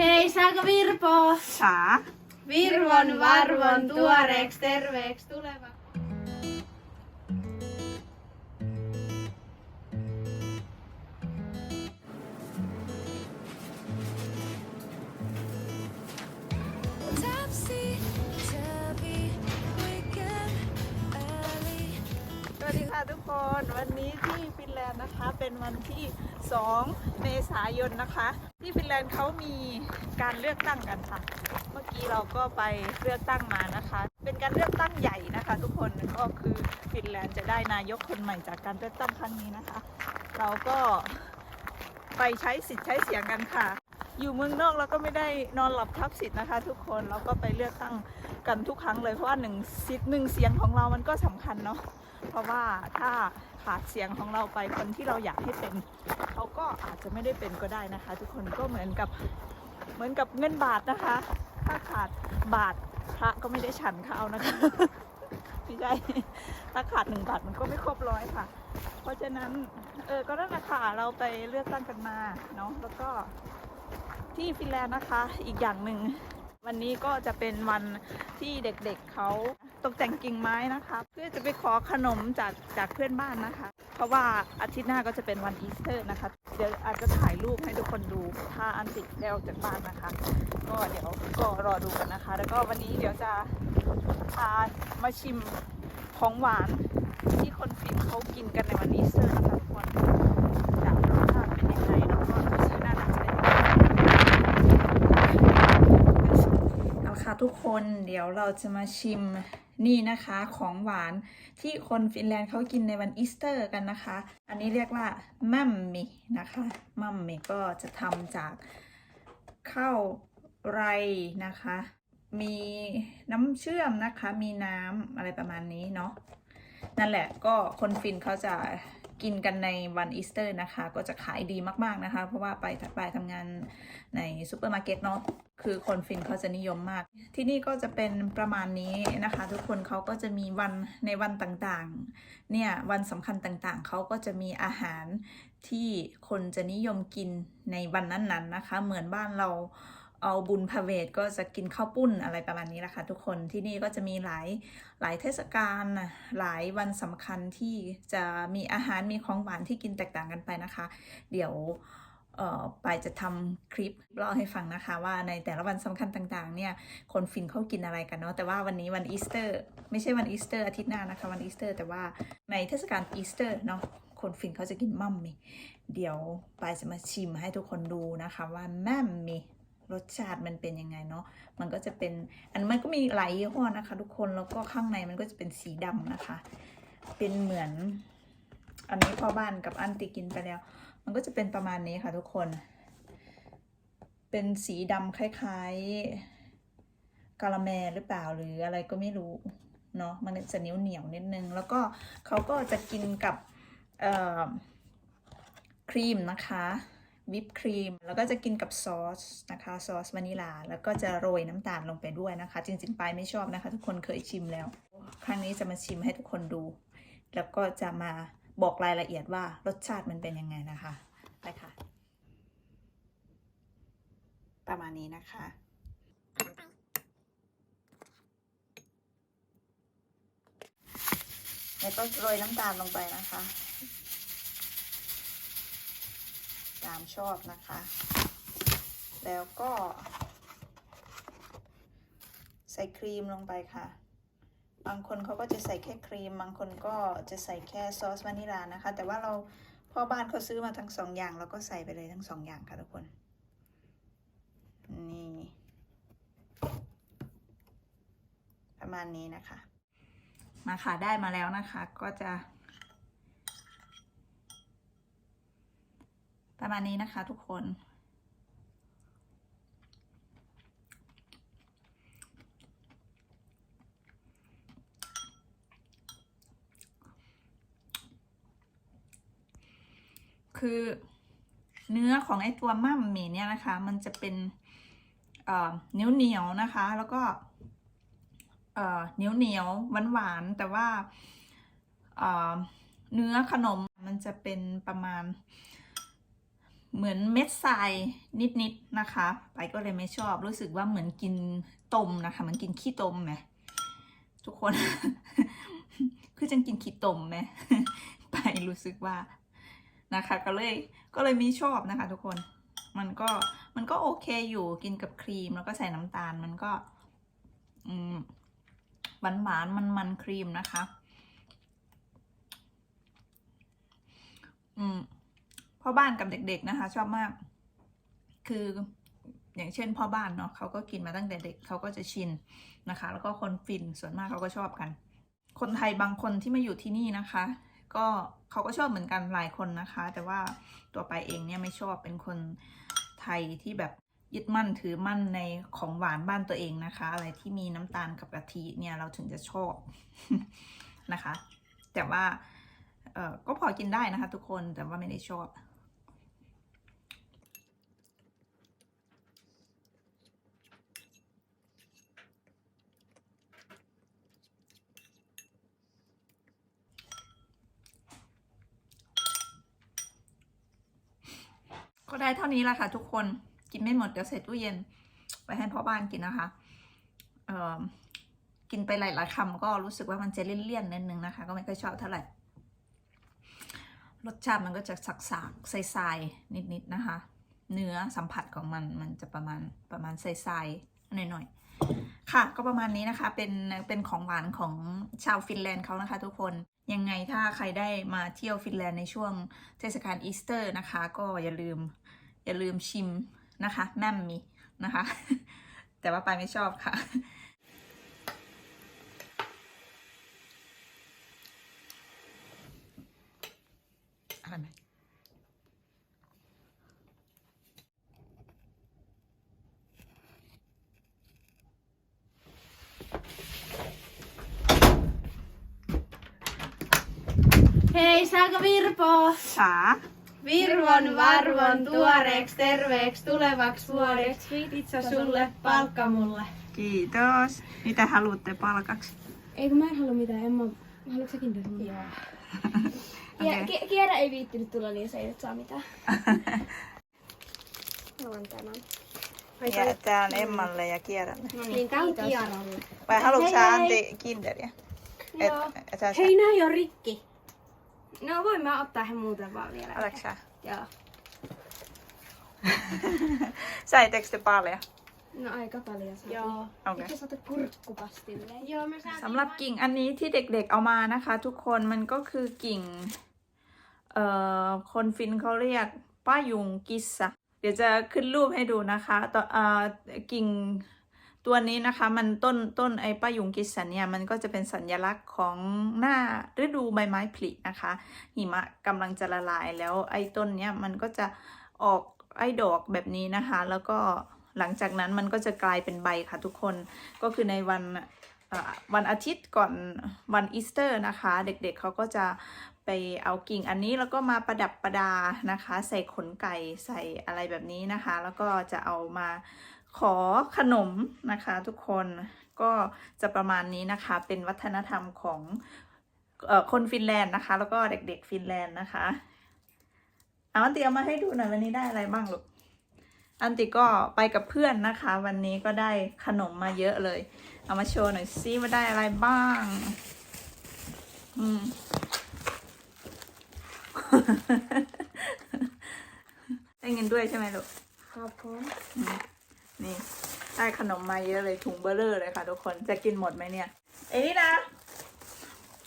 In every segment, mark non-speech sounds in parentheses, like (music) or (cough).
Hei, saako Virpo? ฉา Virvon varvon tuoreeks terveeks tuleva. Topsy turvy weekend early. สวัสดีค่ะทุกคนวันนี้ที่ฟินแลนด์นะคะเป็นวันที่ 2 เมษายนนะคะ ที่ฟินแลนด์เขามีการเลือกตั้งกันค่ะ เมื่อกี้เราก็ไปเลือกตั้งมานะคะ เป็นการเลือกตั้งใหญ่นะคะ ทุกคนก็คือฟินแลนด์จะได้นายกคนใหม่จากการเลือกตั้งครั้งนี้นะคะ เราก็ไปใช้สิทธิ์ใช้เสียงกันค่ะ อยู่เมืองนอกเราก็ไม่ได้นอนหลับทับสิทธิ์นะคะ ทุกคนเราก็ไปเลือกตั้งกันทุกครั้งเลยเพราะว่าหนึ่งสิทธิ์หนึ่งเสียงของเรามันก็สำคัญเนาะเพราะว่าถ้าขาดเสียงของเราไปคนที่เราอยากให้เป็นเขาก็อาจจะไม่ได้เป็นก็ได้นะคะ ทุกคนก็เหมือนกับเหมือนกับเงินบาทนะคะ ถ้าขาดบาทพระก็ไม่ได้ฉันข้าวนะคะไม่ใช่ถ้าขาดหนึ่งบาทมันก็ไม่ครบร้อยค่ะ เพราะฉะนั้นเออก็นั่นแหละค่ะเราไปเลือกตั้งกันมาเนาะแล้วก็ ที่ฟินแลนด์นะคะ อีกอย่างหนึ่ง วันนี้ก็จะเป็นวันที่เด็กๆเขาตกแต่งกิ่งไม้นะคะ เพื่อจะไปขอขนมจากจากเพื่อนบ้านนะคะ เพราะว่าอาทิตย์หน้าก็จะเป็นวันอีสเตอร์นะคะ เดี๋ยวอาจจะถ่ายรูปให้ทุกคนดูถ้าอันติดได้ออกจากบ้านนะคะ ก็เดี๋ยวก็รอดูกันนะคะ แล้วก็วันนี้เดี๋ยวจะพามาชิมของหวานที่คนฟินเขากินกันในวันอีสเตอร์นะคะทุกคนจากรสชาติเป็นยังไงแล้วก็รสชาติน่าจะเป็นยังไง เอาค่ะ ทุกคนเดี๋ยวเราจะมาชิมนี่นะคะของหวานที่คนฟินแลนด์เขากินในวันอีสเตอร์กันนะคะ อันนี้เรียกว่ามัมมี่นะคะมัมมี่ก็จะทำจากข้าวไรนะคะ มีน้ำเชื่อมนะคะ มีน้ำอะไรประมาณนี้เนาะนั่นแหละก็คนฟินเขาจะ กินกันในวันอีสเตอร์นะคะ ก็จะขายดีมากๆนะคะ เพราะว่าไปไปทำงานในซูเปอร์มาร์เก็ตเนาะคือคนฟินเขาจะนิยมมาก ที่นี่ก็จะเป็นประมาณนี้นะคะ ทุกคนเขาก็จะมีวันในวันต่างๆ เนี่ยวันสำคัญต่างๆ เขาก็จะมีอาหารที่คนจะนิยมกินในวันนั้นๆนะคะ เหมือนบ้านเรา เอาบุญพาเวทก็จะกินข้าวปุ้นอะไรประมาณนี้แหละค่ะทุกคนที่นี่ก็จะมีหลายหลายเทศกาลน่ะหลายวันสำคัญที่จะมีอาหารมีของหวานที่กินแตกต่างกันไปนะคะ เดี๋ยวไปจะทำคลิปเล่าให้ฟังนะคะว่าในแต่ละวันสำคัญต่างๆเนี่ยคนฟินเขากินอะไรกันเนาะแต่ว่าวันนี้วันอีสเตอร์ ไม่ใช่วันอีสเตอร์อาทิตย์หน้านะคะวันอีสเตอร์ แต่ว่าในเทศกาลอีสเตอร์เนาะคนฟินเขาจะกินมัมมี่เดี๋ยวไปจะมาชิมให้ทุกคนดูนะคะว่าแม่มมี่ รสชาติมันเป็นยังไงเนาะมันก็จะเป็นอันมันก็มีหลายยี่ห้อนะคะ ทุกคนแล้วก็ข้างในมันก็จะเป็นสีดำนะคะ เป็นเหมือน อันนี้พ่อบ้านกับอันติกินไปแล้ว มันก็จะเป็นประมาณนี้ค่ะทุกคน เป็นสีดำคล้ายๆกาละแมหรือเปล่าหรืออะไรก็ไม่รู้เนาะมันจะเหนียวเหนียวๆนิดนึง แล้วก็เขาก็จะกินกับครีมนะคะ วิปครีม แล้วก็จะกินกับซอสนะคะซอสวานิลา แล้วก็จะโรยน้ำตาลลงไปด้วยนะคะ จริงๆปายไม่ชอบนะคะ ทุกคนเคยชิมแล้ว ครั้งนี้จะมาชิมให้ทุกคนดู แล้วก็จะมาบอกรายละเอียดว่ารสชาติมันเป็นยังไงนะคะไปค่ะ ประมาณนี้นะคะแล้วก็โรยน้ำตาลลงไปนะคะามชอบนะคะ แล้วก็ ใส่ครีมลงไปค่ะ บางคนเขาก็จะใส่แค่ครีม บางคนก็จะใส่แค่ซอสวานิลานะคะ แต่ว่าเราพ่อบ้านเขาซื้อมาทั้งสองอย่างเราก็ใส่ไปเลยทั้งสองอย่างค่ะทุกคน นี่ ประมาณนี้นะคะ มาค่ะได้มาแล้วนะคะก็จะ ประมาณนี้นะคะทุกคน คือเนื้อของไอตัวมั่มหมี่เนี่ยนะคะ มันจะเป็นเหนียวเหนียวนะคะ แล้วก็เหนียวเหนียวหวานหวานแต่ว่าเนื้อขนมมันจะเป็นประมาณ เหมือนเม็ดทรายนิดๆนะคะ ไปก็เลยไม่ชอบรู้สึกว่าเหมือนกินต้มนะคะมือนกินขี้ต้มไหมทุกคน คือจังกินขี้ต้มไหมไปรู้สึกว่านะคะ ก็เลยก็เลยไม่ชอบนะคะ ทุกคนมันก็มันก็โอเคอยู่กินกับครีมแล้วก็ใส่น้ำตาลมันก็อืมหวานหวานมันมันๆครีมนะคะ อืม พ่อบ้านกับเด็ก ๆนะคะ ชอบมาก คืออย่างเช่นพ่อบ้านเนาะเขาก็กินมาตั้งแต่เด็กเขาก็จะชินนะคะ แล้วก็คนฟินส่วนมากเขาก็ชอบกัน คนไทยบางคนที่มาอยู่ที่นี่นะคะ ก็เขาก็ชอบเหมือนกันหลายคนนะคะ แต่ว่าตัวไปเองเนี่ยไม่ชอบเป็นคนไทยที่แบบยึดมั่นถือมั่นในของหวานบ้านตัวเองนะคะ อะไรที่มีน้ำตาลกับกะทิเนี่ยเราถึงจะชอบนะคะ แต่ว่าเออก็พอกินได้นะคะ ทุกคนแต่ว่าไม่ได้ชอบ ก็ได้เท่านี้แหละค่ะ ทุกคนกินไม่หมดเดี๋ยวใส่ตู้เย็นไปให้พ่อบ้านกินนะคะเอ่อกินไปหลายๆคำก็รู้สึกว่ามันจะเลี่ยนๆนิดนึงนะคะ ก็ไม่ค่อยชอบเท่าไหร่รสชาติมันก็จะสักๆใสๆนิดๆนะคะ เนื้อสัมผัสของมันมันจะประมาณประมาณใสๆหน่อยๆ ค่ะ ก็ประมาณนี้นะคะ เป็นเป็นของหวานของชาวฟินแลนด์เขานะคะ ทุกคนยังไงถ้าใครได้มาเที่ยวฟินแลนด์ในช่วงเทศกาลอีสเตอร์นะคะ ก็อย่าลืม อย่าลืมชิมนะคะ แม่มมีนะคะ แต่ว่าไปายไม่ชอบค่ะ อะไรไหม Hei, saako Virpo? จ๋า Virvon varvon tuoreeks terveeksi tulevaksi vuodeksi. Pizza sulle, palkka mulle. kiitos mitä haluatte palkaksi Ei kun mä en halua mitään, en mä... Haluatko säkin mun? Joo. (laughs) Okei. Ja, Kiera ei viittinyt tulla, niin se ei nyt saa mitään. (laughs) Haluan tämän. ja tää on Emmalle ja Kieralle No niin, tää on vai haluatko sä. Antti Kinderiä et, Joo. et sä, Hei, nää on rikki. No voin mä ottaa he muuten vaan vielä. Oletko sä? Joo. Saitteko te paljon? No aika paljon saa. Joo. Okei. Eikö saata kurkkupastilleen? Joo, me saatiin สำหรับกิ่งอันนี้ที่เด็กๆเอามานะคะ ทุกคนมันก็คือกิ่ง เอ่อ คนฟินเขาเรียกป้ายุงกิสะเดี๋ยวจะขึ้นรูปให้ดูนะคะต่อเอ่อกิ่ง ตัวนี้นะคะมันต้นต้นไอ้ป้ายุงกิสะเนี่ยมันก็จะเป็นสัญลักษณ์ของหน้าฤดูใบไม้ผลินะคะ หิมะกำลังจะละลายแล้วไอ้ต้นเนี้ยมันก็จะออกไอ้ดอกแบบนี้นะคะ แล้วก็หลังจากนั้นมันก็จะกลายเป็นใบค่ะทุกคนก็คือในวันวันอาทิตย์ก่อนวันอีสเตอร์นะคะ เด็กๆเขาก็จะไปเอากิ่งอันนี้แล้วก็มาประดับประดานะคะ ใส่ขนไก่ใส่อะไรแบบนี้นะคะ แล้วก็จะเอามา ขอขนมนะคะทุกคนก็จะประมาณนี้นะคะเป็นวัฒนธรรมของเออคนฟินแลนด์นะคะ แล้วก็เด็ก ๆ ฟินแลนด์นะคะเอาอันติเอามาให้ดูหน่อยวันนี้ได้อะไรบ้างลูกอันติก็ไปกับเพื่อนนะคะ วันนี้ก็ได้ขนมมาเยอะเลย เอามาโชว์หน่อยซิว่าได้อะไรบ้าง อืมได้เงินด้วยใช่ไหมลูกครับผมอืม นี่ได้ขนมมาเยอะเลยถุงเบลเลอร์เลยค่ะทุกคนจะกินหมดไหมเนี่ย เอลินา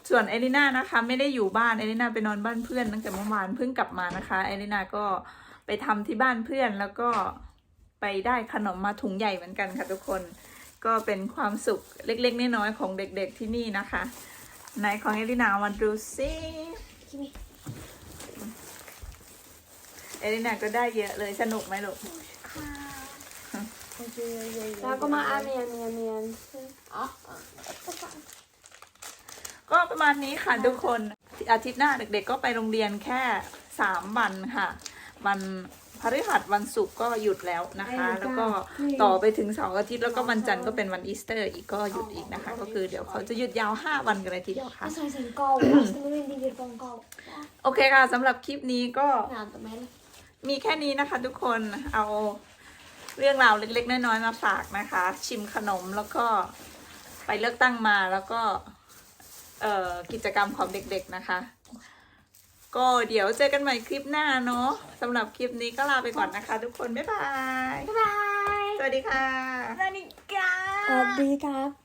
ส่วนเอลิน่านะคะ ไม่ได้อยู่บ้านเอลิน่าไปนอนบ้านเพื่อนตั้งแต่เมื่อวานเพิ่งกลับมานะคะเอลิน่าก็ไปทำที่บ้านเพื่อนแล้วก็ไปได้ขนมมาถุงใหญ่เหมือนกันค่ะทุกคน ก็เป็นความสุขเล็กๆน้อยๆของเด็กๆที่นี่นะคะไหนของเอลินามาดูซิเอลินาก็ได้เยอะเลยสนุกไหมลูก Saanko mä ämien, ämien, ämien? Ah, ก็ประมาณนี้ค่ะทุกคน อาทิตย์หน้าเด็กๆก็ไปโรงเรียนแค่สามวันค่ะ วันพฤหัสวันศุกร์ก็หยุดแล้วนะคะ แล้วก็ต่อไปถึงเสาร์อาทิตย์แล้วก็วันจันทร์ก็เป็นวันอีสเตอร์อีกก็หยุดอีกนะคะ ก็คือเดี๋ยวเขาจะหยุดยาว 5 วันกันเลยทีเดียวค่ะโอเคค่ะสำหรับคลิปนี้ก็มีแค่นี้นะคะทุกคนเอา เรื่องราวเล็ก ๆ น้อยๆมาฝากนะคะ ชิมขนมแล้วก็ไปเลือกตั้งมาแล้วก็เอ่อกิจกรรมของเด็กๆนะคะ ก็เดี๋ยวเจอกันใหม่คลิปหน้าเนาะสำหรับคลิปนี้ก็ลาไปก่อนนะคะ ทุกคน บ๊ายบาย บ๊ายบาย สวัสดีค่ะ สวัสดีค่ะ สวัสดีครับ